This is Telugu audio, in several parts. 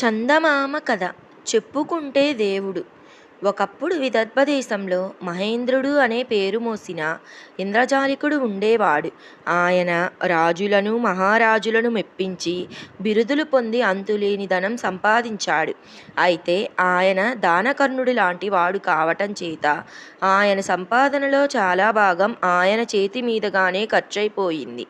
చందమామ కథ చెప్పుకుంటే దేవుడు. ఒకప్పుడు విదర్భదేశంలో మహేంద్రుడు అనే పేరు మోసిన ఇంద్రజాలికుడు ఉండేవాడు. ఆయన రాజులను మహారాజులను మెప్పించి బిరుదులు పొంది అంతులేని ధనం సంపాదించాడు. అయితే ఆయన దానకర్ణుడి లాంటి వాడు కావటం చేత ఆయన సంపాదనలో చాలా భాగం ఆయన చేతి మీదగానే ఖర్చయిపోయింది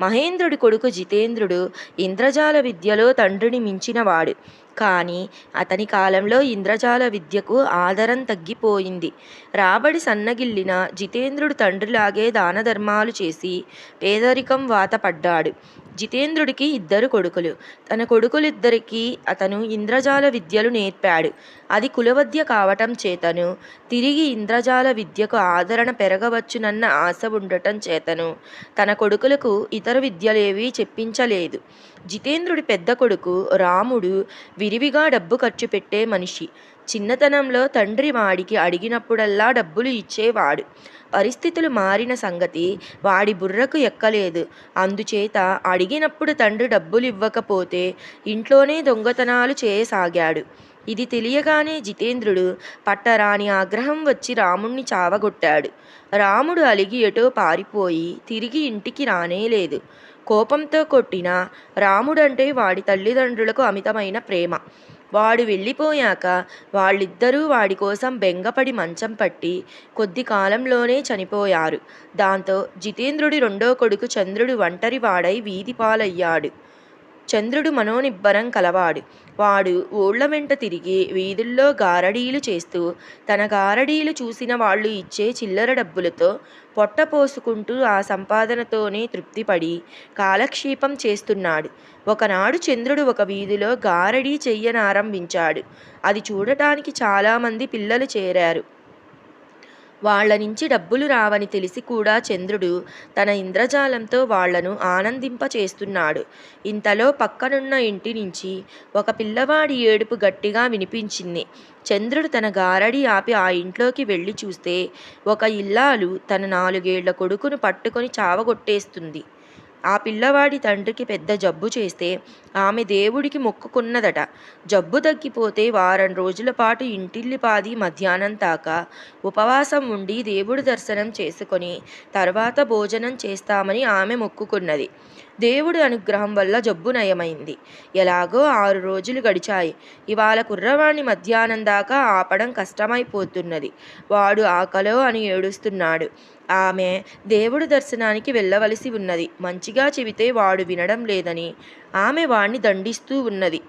మహేంద్రుడి కొడుకు జితేంద్రుడు ఇంద్రజాల విద్యలో తండ్రిని మించినవాడు. కానీ అతని కాలంలో ఇంద్రజాల విద్యకు ఆదరం తగ్గిపోయింది. రాబడి సన్నగిల్లిన జితేంద్రుడు తండ్రిలాగే దానధర్మాలు చేసి పేదరికం వాతపడ్డాడు జితేంద్రుడికి ఇద్దరు కొడుకులు. తన కొడుకులిద్దరికీ అతను ఇంద్రజాల విద్యలు నేర్పాడు. అది కులవద్య కావటం చేతను. తిరిగి ఇంద్రజాల విద్యకు ఆదరణ పెరగవచ్చునన్న ఆశ ఉండటం చేతను. తన కొడుకులకు ఇతర విద్యలేవీ చెప్పించలేదు. జితేంద్రుడి పెద్ద కొడుకు రాముడు విరివిగా డబ్బు ఖర్చు పెట్టే మనిషి. చిన్నతనంలో తండ్రి వాడికి అడిగినప్పుడల్లా డబ్బులు ఇచ్చేవాడు. పరిస్థితులు మారిన సంగతి వాడి బుర్రకు ఎక్కలేదు. అందుచేత అడిగినప్పుడు తండ్రి డబ్బులు ఇవ్వకపోతే ఇంట్లోనే దొంగతనాలు చేయసాగాడు. ఇది తెలియగానే జితేంద్రుడు పట్టరాని ఆగ్రహం వచ్చి రాముణ్ణి చావగొట్టాడు. రాముడు అలిగి ఎటో పారిపోయి తిరిగి ఇంటికి రానేలేదు. కోపంతో కొట్టిన రాముడంటే వాడి తల్లిదండ్రులకు అమితమైన ప్రేమ. వాడు వెళ్ళిపోయాక వాళ్ళిద్దరూ వాడి కోసం బెంగపడి మంచం పట్టి కొద్ది కాలంలోనే చనిపోయారు. దాంతో జితేంద్రుడి రెండో కొడుకు చంద్రుడు ఒంటరి వాడై వీధి పాలయ్యాడు చంద్రుడు మనోనిబ్బరం కలవాడు. వాడు ఊళ్ళ వెంట తిరిగి వీధుల్లో గారడీలు చేస్తూ తన గారడీలు చూసిన వాళ్ళు ఇచ్చే చిల్లర డబ్బులతో పొట్ట పోసుకుంటూ ఆ సంపాదనతోనే తృప్తిపడి కాలక్షేపం చేస్తున్నాడు. ఒకనాడు చంద్రుడు ఒక వీధిలో గారడీ చెయ్యనారంభించాడు. అది చూడటానికి చాలామంది పిల్లలు చేరారు. వాళ్ళ నుంచి డబ్బులు రావని తెలిసి కూడా చంద్రుడు తన ఇంద్రజాలంతో వాళ్ళను ఆనందింపచేస్తున్నాడు. ఇంతలో పక్కనున్న ఇంటి నుంచి ఒక పిల్లవాడి ఏడుపు గట్టిగా వినిపించింది. చంద్రుడు తన గారడి ఆపి ఆ ఇంట్లోకి వెళ్ళి చూస్తే ఒక ఇల్లాలు తన నాలుగేళ్ళ కొడుకును పట్టుకొని చావగొట్టేస్తుంది. ఆ పిల్లవాడి తండ్రికి పెద్ద జబ్బు చేస్తే ఆమె దేవుడికి మొక్కుకున్నదట. జబ్బు తగ్గిపోతే వారం రోజుల పాటు ఇంటిల్లిపాది మధ్యాహ్నం దాకా ఉపవాసం ఉండి దేవుడి దర్శనం చేసుకొని తర్వాత భోజనం చేస్తామని ఆమె మొక్కుకున్నది. దేవుడి అనుగ్రహం వల్ల జబ్బు నయమైంది. ఎలాగో ఆరు రోజులు గడిచాయి. ఇవాళ కుర్రవాణ్ణి మధ్యాహ్నం దాకా ఆపడం కష్టమైపోతున్నది. వాడు ఆకలో అని ఏడుస్తున్నాడు. ఆమె దేవుడి దర్శనానికి వెళ్ళవలసి ఉన్నది. మంచిగా చెబితే వాడు వినడం లేదని ఆమె వాణ్ణి దండిస్తూ ఉన్నది.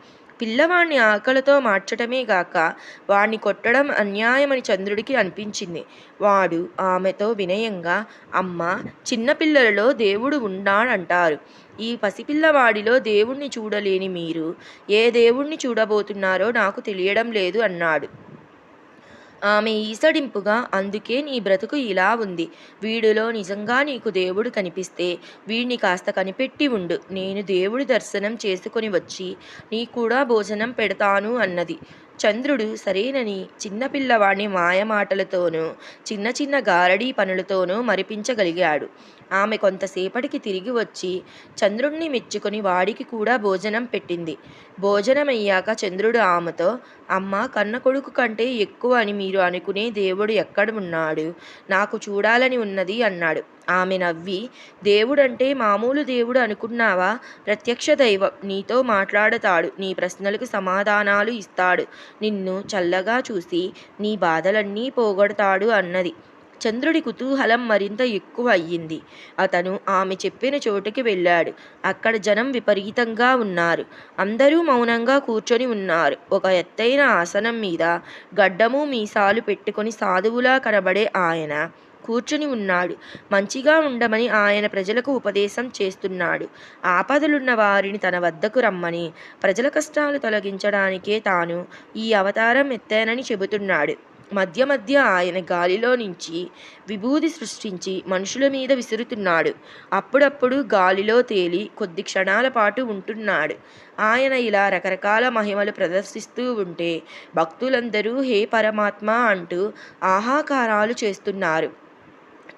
పిల్లవాణ్ణి ఆకలితో మార్చటమే గాక వాణ్ణి కొట్టడం అన్యాయమని చంద్రుడికి అనిపించింది. వాడు ఆమెతో వినయంగా అమ్మ చిన్నపిల్లలలో దేవుడు ఉన్నాడంటారు. ఈ పసిపిల్లవాడిలో దేవుణ్ణి చూడలేని మీరు ఏ దేవుణ్ణి చూడబోతున్నారో నాకు తెలియడం లేదు అన్నాడు. ఆమె ఈసడింపుగా అందుకే నీ బ్రతుకు ఇలా ఉంది. వీడిలో నిజంగా నీకు దేవుడు కనిపిస్తే వీడిని కాస్త కనిపెట్టి ఉండు. నేను దేవుడి దర్శనం చేసుకొని వచ్చి నీ కూడా భోజనం పెడతాను అన్నది. చంద్రుడు సరేనని చిన్నపిల్లవాడిని మాయమాటలతోనూ చిన్న చిన్న గారడీ పనులతోనూ మరిపించగలిగాడు. ఆమె కొంతసేపటికి తిరిగి వచ్చి చంద్రుణ్ణి మెచ్చుకొని వాడికి కూడా భోజనం పెట్టింది. భోజనమయ్యాక చంద్రుడు ఆమెతో అమ్మ కన్న కొడుకు కంటే ఎక్కువ అని మీరు అనుకునే దేవుడు ఎక్కడ ఉన్నాడు నాకు చూడాలని ఉన్నది అన్నాడు. ఆమె నవ్వి దేవుడంటే మామూలు దేవుడు అనుకున్నావా? ప్రత్యక్ష దైవం నీతో మాట్లాడతాడు నీ ప్రశ్నలకు సమాధానాలు ఇస్తాడు నిన్ను చల్లగా చూసి నీ బాధలన్నీ పోగొడతాడు అన్నది. చంద్రుడి కుతూహలం మరింత ఎక్కువ అయ్యింది. అతను ఆమె చెప్పిన చోటుకి వెళ్ళాడు. అక్కడ జనం విపరీతంగా ఉన్నారు. అందరూ మౌనంగా కూర్చొని ఉన్నారు. ఒక ఎత్తైన ఆసనం మీద గడ్డము మీసాలు పెట్టుకొని సాధువులా కనబడే ఆయన. కూర్చుని ఉన్నాడు. మంచిగా ఉండమని ఆయన ప్రజలకు ఉపదేశం చేస్తున్నాడు. ఆపదలున్న వారిని తన వద్దకు రమ్మని ప్రజల కష్టాలు తొలగించడానికే తాను ఈ అవతారం ఎత్తానని చెబుతున్నాడు. మధ్య మధ్య ఆయన గాలిలో నుంచి విభూది సృష్టించి మనుషుల మీద విసురుతున్నాడు. అప్పుడప్పుడు గాలిలో తేలి కొద్ది క్షణాల పాటు ఉంటున్నాడు. ఆయన ఇలా రకరకాల మహిమలు ప్రదర్శిస్తూ ఉంటే భక్తులందరూ హే పరమాత్మ అంటూ ఆహాకారాలు చేస్తున్నారు.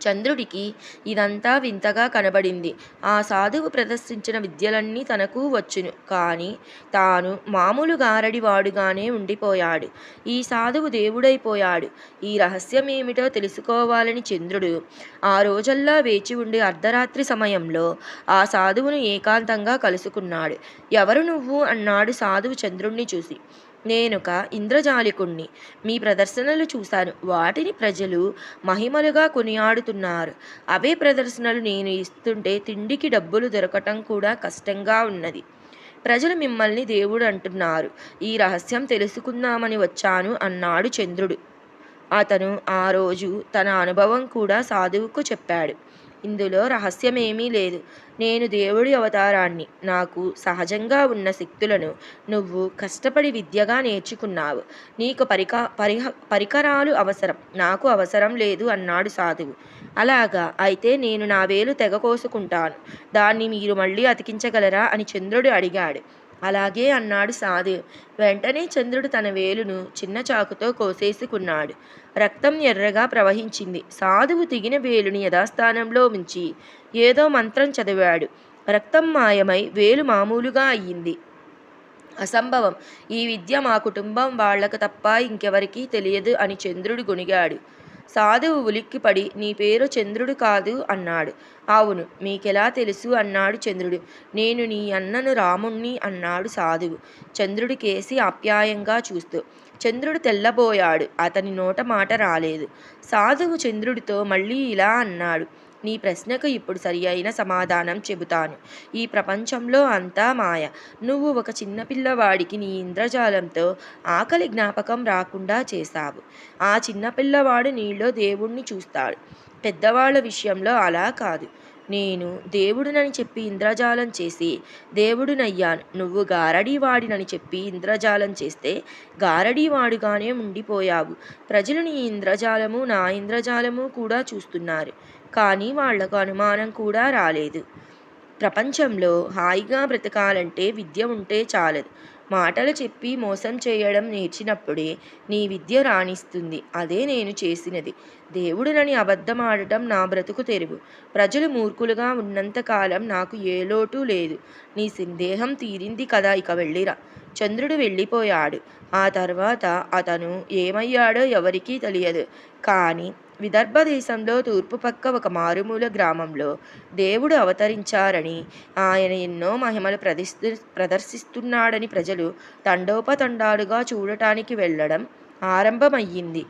చంద్రుడికి ఇదంతా వింతగా కనబడింది. ఆ సాధువు ప్రదర్శించిన విద్యలన్నీ తనకు వచ్చును. కానీ తాను మామూలు గారడివాడుగానే ఉండిపోయాడు. ఈ సాధువు దేవుడైపోయాడు. ఈ రహస్యం ఏమిటో తెలుసుకోవాలని చంద్రుడు ఆ రోజల్లా వేచి ఉండి అర్ధరాత్రి సమయంలో ఆ సాధువును ఏకాంతంగా కలుసుకున్నాడు. ఎవరు నువ్వు? అన్నాడు సాధువు చంద్రుణ్ణి చూసి. నేనొక ఇంద్రజాలికుణ్ణి. మీ ప్రదర్శనలు చూశాను. వాటిని ప్రజలు మహిమలుగా కొనియాడుతున్నారు. అవే ప్రదర్శనలు నేను ఇస్తుంటే తిండికి డబ్బులు దొరకటం కూడా కష్టంగా ఉన్నది. ప్రజలు మిమ్మల్ని దేవుడు అంటున్నారు ఈ రహస్యం తెలుసుకుందామని వచ్చాను అన్నాడు చంద్రుడు. అతను ఆ రోజు తన అనుభవం కూడా సాధువుకు చెప్పాడు. ఇందులో రహస్యమేమీ లేదు. నేను దేవుడి అవతారాన్ని. నాకు సహజంగా ఉన్న శక్తులను నువ్వు కష్టపడి విద్యగా నేర్చుకున్నావు. నీకు పరిక పరిహ పరికరాలు అవసరం. నాకు అవసరం లేదు అన్నాడు సాధువు. అలాగా? అయితే నేను నా వేలు తెగ కోసుకుంటాను. దాన్ని మీరు మళ్ళీ అతికించగలరా? అని చంద్రుడు అడిగాడు. అలాగే అన్నాడు సాధు వెంటనే చంద్రుడు తన వేలును చిన్న చాకుతో కోసేసుకున్నాడు. రక్తం ఎర్రగా ప్రవహించింది. సాధువు తిగిన వేలుని యథాస్థానంలో ఉంచి ఏదో మంత్రం చదివాడు. రక్తం మాయమై వేలు మామూలుగా అయింది. అసంభవం. ఈ విద్య మా కుటుంబం వాళ్ళకు తప్ప ఇంకెవరికీ తెలియదు అని చంద్రుడు గుణిగాడు సాధువు ఉలిక్కిపడి నీ పేరు చంద్రుడు కాదు అన్నాడు. అవును. మీకెలా తెలుసు? అన్నాడు చంద్రుడు. నేను నీ అన్నను రాముణ్ణి అన్నాడు సాధువు చంద్రుడికేసి ఆప్యాయంగా చూస్తూ. చంద్రుడు తెల్లబోయాడు. అతని నోట మాట రాలేదు. సాధువు చంద్రుడితో మళ్ళీ ఇలా అన్నాడు. నీ ప్రశ్నకు ఇప్పుడు సరి అయిన సమాధానం చెబుతాను. ఈ ప్రపంచంలో అంతా మాయ. నువ్వు ఒక చిన్నపిల్లవాడికి నీ ఇంద్రజాలంతో ఆకలి జ్ఞాపకం రాకుండా చేశావు. ఆ చిన్నపిల్లవాడు నీలో దేవుణ్ణి చూస్తాడు. పెద్దవాళ్ళ విషయంలో అలా కాదు. నేను దేవుడినని చెప్పి ఇంద్రజాలం చేసి దేవుడునయ్యాను నువ్వు గారడీవాడినని చెప్పి ఇంద్రజాలం చేస్తే గారడీవాడుగానే ఉండిపోయావు. ప్రజలు నీ ఇంద్రజాలము నా ఇంద్రజాలము కూడా చూస్తున్నారు. కానీ వాళ్ళకు అనుమానం కూడా రాలేదు. ప్రపంచంలో హాయిగా బ్రతకాలంటే విద్య ఉంటే చాలదు. మాటలు చెప్పి మోసం చేయడం నేర్చినప్పుడే నీ విద్య రాణిస్తుంది. అదే నేను చేసినది. దేవుడినని అబద్ధమాడటం నా బ్రతుకు తెరువు. ప్రజలు మూర్ఖులుగా ఉన్నంతకాలం నాకు ఏ లోటు లేదు. నీ సందేహం తీరింది కదా ఇక వెళ్ళిరా. చంద్రుడు వెళ్ళిపోయాడు. ఆ తర్వాత అతను ఏమయ్యాడో ఎవరికీ తెలియదు. కానీ విదర్భ దేశంలో తూర్పు తూర్పుపక్క ఒక మారుమూల గ్రామంలో దేవుడు అవతరించారని, ఆయన ఎన్నో మహిమలు ప్రదర్శి ప్రదర్శిస్తున్నాడని ప్రజలు తండోపతండాలుగా చూడటానికి వెళ్ళడం ఆరంభమయ్యింది.